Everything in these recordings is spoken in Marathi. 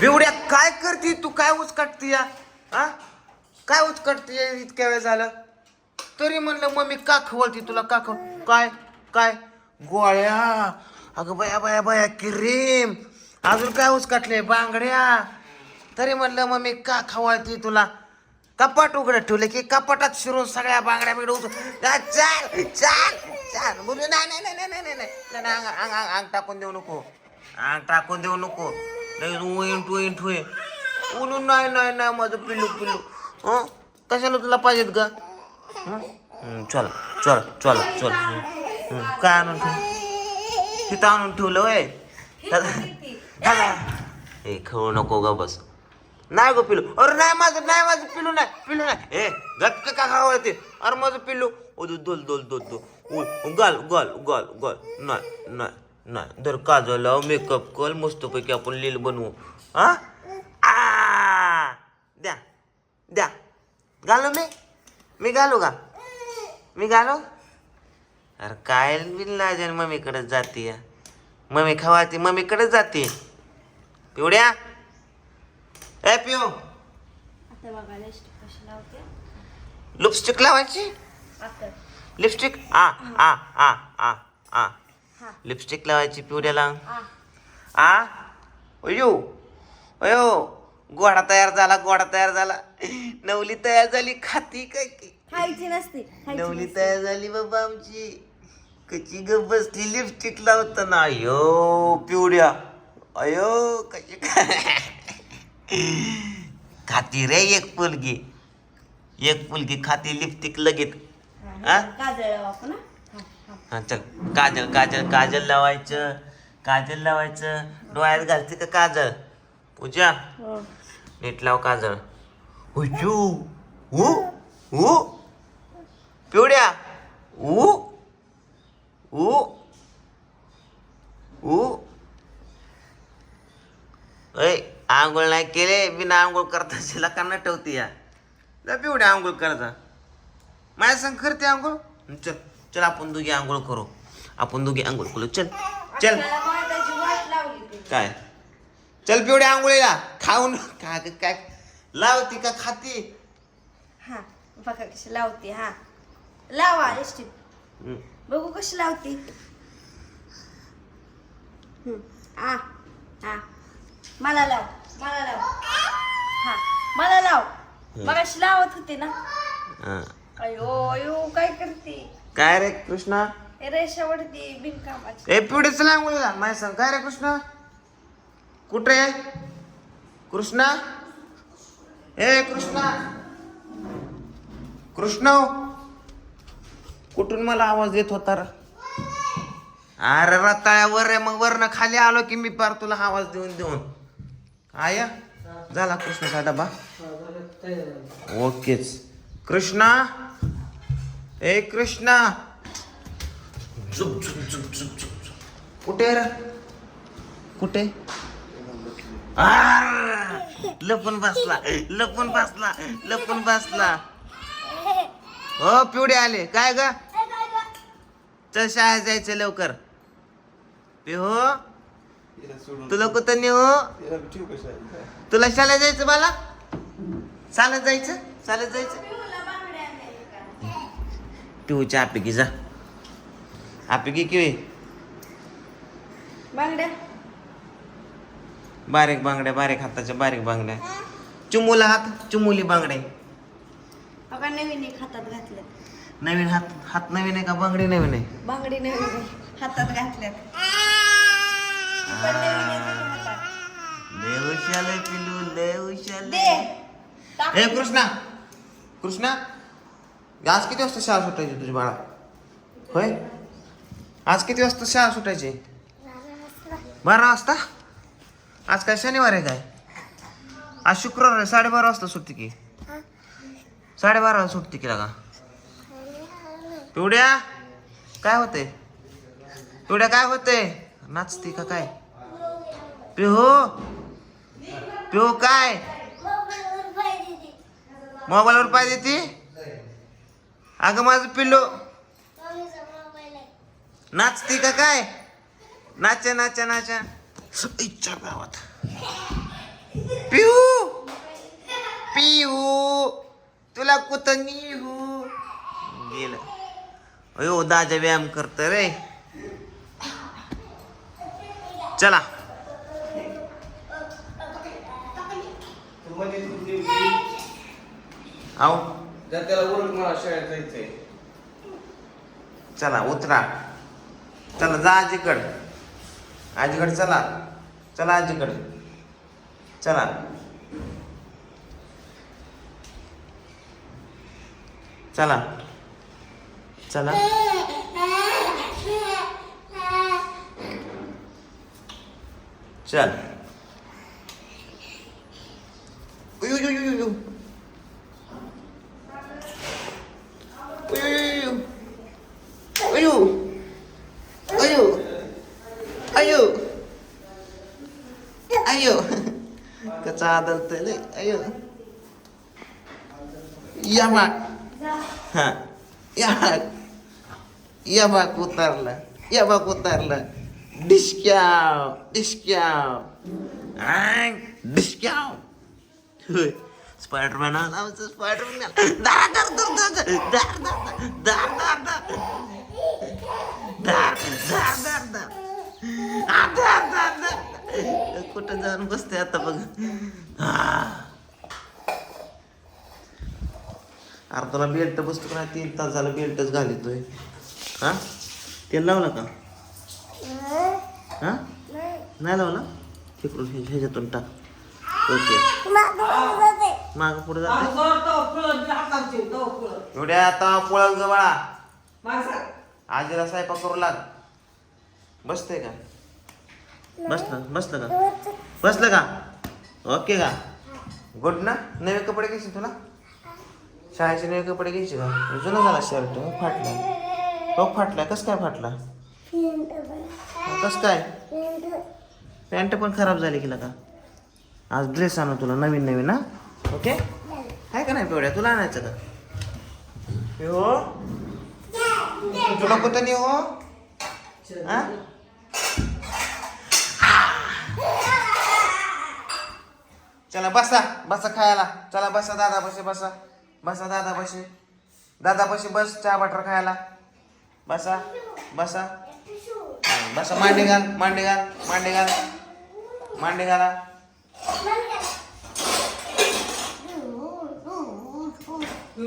बिवड्या काय करते? तू काय उचकाटते या? हा? काय उचकाटते इतक्या वेळ झालं? तरी म्हणलं मम्मी का खवळते तुला? का खव काय? काय? गोळ्या. अगं बया बया बया किरीम. अजून काय उचकाटले? बांगड्या. तरी म्हणलं मम्मी का खवळते तुला? कपाट उघडं ठेवलं की कपाटात शिरून सगळ्या बांगड्या बिगड उचल चाल चाल चाल. बोलू नाही नाही नाही नाही नाही अंग अंग अंग टाकून देऊ नको. अंग टाकून देऊ नको. नाही उईन टुईन ठुये बोलून नाही नाही नाही माझं पिल्लू पिल्लू. हं? कशाला तुला पाहिजेत का हं? हं, चल चल चल चल. हं, हं. काय आणून ठेव? तिथं आणून ठेवलं वय. हे खेळू नको ग बस. नाही गो पिलू अरे नाही माझं नाही माझं पिलू नाही पिलू नाही. ए गटक का खावळते अरे माझं पिल्लू. ओ दोल दोल दोल दो उ गाल गाल गाल गाल नाही नाही. नाही दर काजल लाव मेकअप कर मस्तपैकी आपण लील बनवू. हा? आ! द्या द्या. घालू मी. मी घालू का? मी घालू? अरे काय बिल्लाजन मम्मीकडे जाते. मम्मी खवाती मम्मीकडे जाते. पिवड्या? ए बघा लिपस्टिक लावायची? लिपस्टिक आ आ आ आ आ. लिपस्टिक लावायची पिवड्याला आ आ? अयो. अयो. गोडा तयार झाला गोडा तयार झाला. नवली तयार झाली खाती काय की? खायची नसते नवली. तयार झाली बाबा आमची. कशी ग बसली लिपस्टिक लावताना. अयो पिवड्या अयो कशी खाती रे एक पुलगी. एक पुलगी खाती लिपस्टिक लगेच. हा, आ? काजळ लावू आपण हा. हा, हा. हा चल. काजल काजल काजल लावायचं. काजल लावायचं. डोळ्यात घालते का काजल? पूजा. हो. नीट लाव काजळ ऊ ऊ पिवड्या. ऊ ऊ ऊ ऐ आंघोळ नाही केले. बिना आंघोळ करता शिला का ठेवते या. पिवड्या आंघोळ करता माझ्या संग करते आंघोळ. चल. चल आपण दोघी आंघोळ करू. आपण दोघी आंघोळ करू. चल चल. काय? चल पिवड्या आंघोळीला. खाऊन काय काय? लावती का खाती? हा बघा कशी लावते हा. लावा हम्म. बघू कशी लावते. आ आ. मला लाव मला लाव. हा मला लाव. मगाशी लावत होते ना. अयो अयो काय करते? काय रे कृष्णा? हे रेषावरती बिनकामाची. ए पिवडे चला आंघोळीला माझ्या संग. काय रे कृष्णा? कुठे? कृष्णा? ए कृष्णा. कृष्ण कुठून मला आवाज येत होता रे? अरे रताळ्यावर रे. मग वरनं खाली आलो की मी पार तुला आवाज देऊन देऊन. आया? झाला कृष्णाचा डबा. ओकेच. कृष्णा? ए कृष्णा. चुप चुप चुप चुप चुप कुठे रे? कुठे! लपून बसला लपून बसला लपून बसला. हो पिवडे आले. काय ग? चल शाळेत जायचं लवकर. पिहो तुला कुठं नेऊ? तुला शाळेत जायचं मला? चालत जायचं? चालत जायचं? पिहूच्या आपिकी जा आपिकी किवी बांगड्या बारीक बांगड्या बारीक हाताच्या बारीक बांगड्या चुमुला हात चुमुली बांगड्या बघा नवीन एक हातात घातल्यात नवीन हात हात नवीन आहे का बांगडी नवीन आहे बांगडी नवीन आहे, हातात घातल्यात पण नवीन आहे त्याच्या हातात. लय पिलू दे. टाक. कृष्णा कृष्णा आज किती वाजता शाळा सुटायची तुझी बाळा? होय? आज किती वाजता शाळा सुटायची? बारा वाजता? आज काय शनिवार आहे काय? आज शुक्रवार आहे साडेबारा वाजता सुटते की. साडेबारा वाजता सुटते की लागा. पिवड्या काय होते पिवड्या काय होते नाचते का काय? पिहो? पिहो काय? मोबाईलवर पाहिजे ती अगं माझं पिल्लू. नाचते का काय? नाचा नाचा नाचा. इच्छा गावात पिऊ पिऊ तुला कुत निहू? गेलं. अयो दादा व्यायाम करत रे. चला. आओ जर त्याला ओळख मला शाळेत जायचंय चला उतरा. चला जा आजीकड. आजीकड चला. चला आजीकड. चला. चला. चला. चल. उयू, उयू. अयो अयो अयो कचा आदलत अयो या माग हा या माग या माग उतरला या माग उतरला डिस्क्याव डिस्क्याव आंग, डिस्क्याव होय स्पायडरमॅन आला स्पायडरमॅन आला दार दार दार दार दार दार दार दार दार दार दार दार आ, दार दार दार कुठं जाऊन बसते आता बघ. अरे तुला बेल्ट बसतो का नाही? तीन तास झालं बेल्टच घालितोय. हा? तेल लावलं का? हा? नाही लावला? तिकडून ह्याच्यातून टाक. ओके. माग पुढे जाते. एवढ्या आता पोळाल ग बाळा. आजीला स्वयंपाक करू लाग. बसते का? बसलं बसलं का? बसलं का? ओके का? गुड ना? नवे कपडे घ्यायचे तुला? शाळेचे नवे कपडे घ्यायचे का? जुना झाला शर्ट फाटला. तो फाटला कस काय फाटला? कस काय? पॅन्ट पण खराब झाली की का आज ड्रेस आणू तुला नवीन नवीन ना ओके? आहे का नाही पेवड्या तुला आणायचं का? हो तुला कुठं नाही हो? हा? चला बसा बसा खायला. चला बसा दादा बसे. बसा बसा दादा बसे दादा बसे बस चहा बटर खायला. बसा बसा. बसा मांडे घाल मांडे घाल मांडे घाल. मांडे घाला.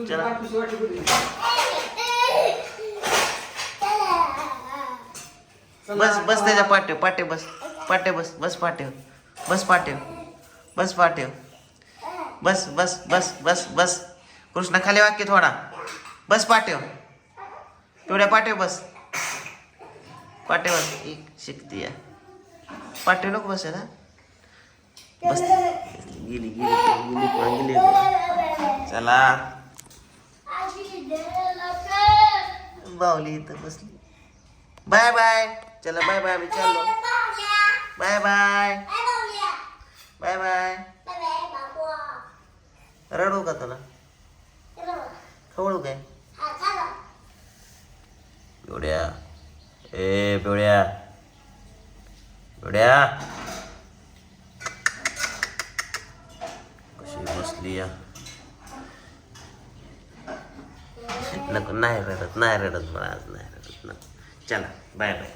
चला. बस बस त्याच्या पाट्याव पाट्याव बस पाट्याव बस बस पाट्याव बस पाट्याव बस पाट्याव बस बस बस बस बस. कृष्णा खाली वाक्य थोडा. बस पाट्याव तेवढ्या पाट्याव बस. पाट्यावर एक शिकती पाट्याव नको बस ना बस. गेली गेली गेली गेली. चला. बावली इथं बसली. Bye bye. चला बाय बाय मी चाललो. बाय बाय बाय बाय रडू का तुला? खवळू काय? एवढ्या ए पिवड्या एवढ्या कशी बसली या? नको नाही रडत नाही रडत मला आज नाही रडत. नको चला बाय बाय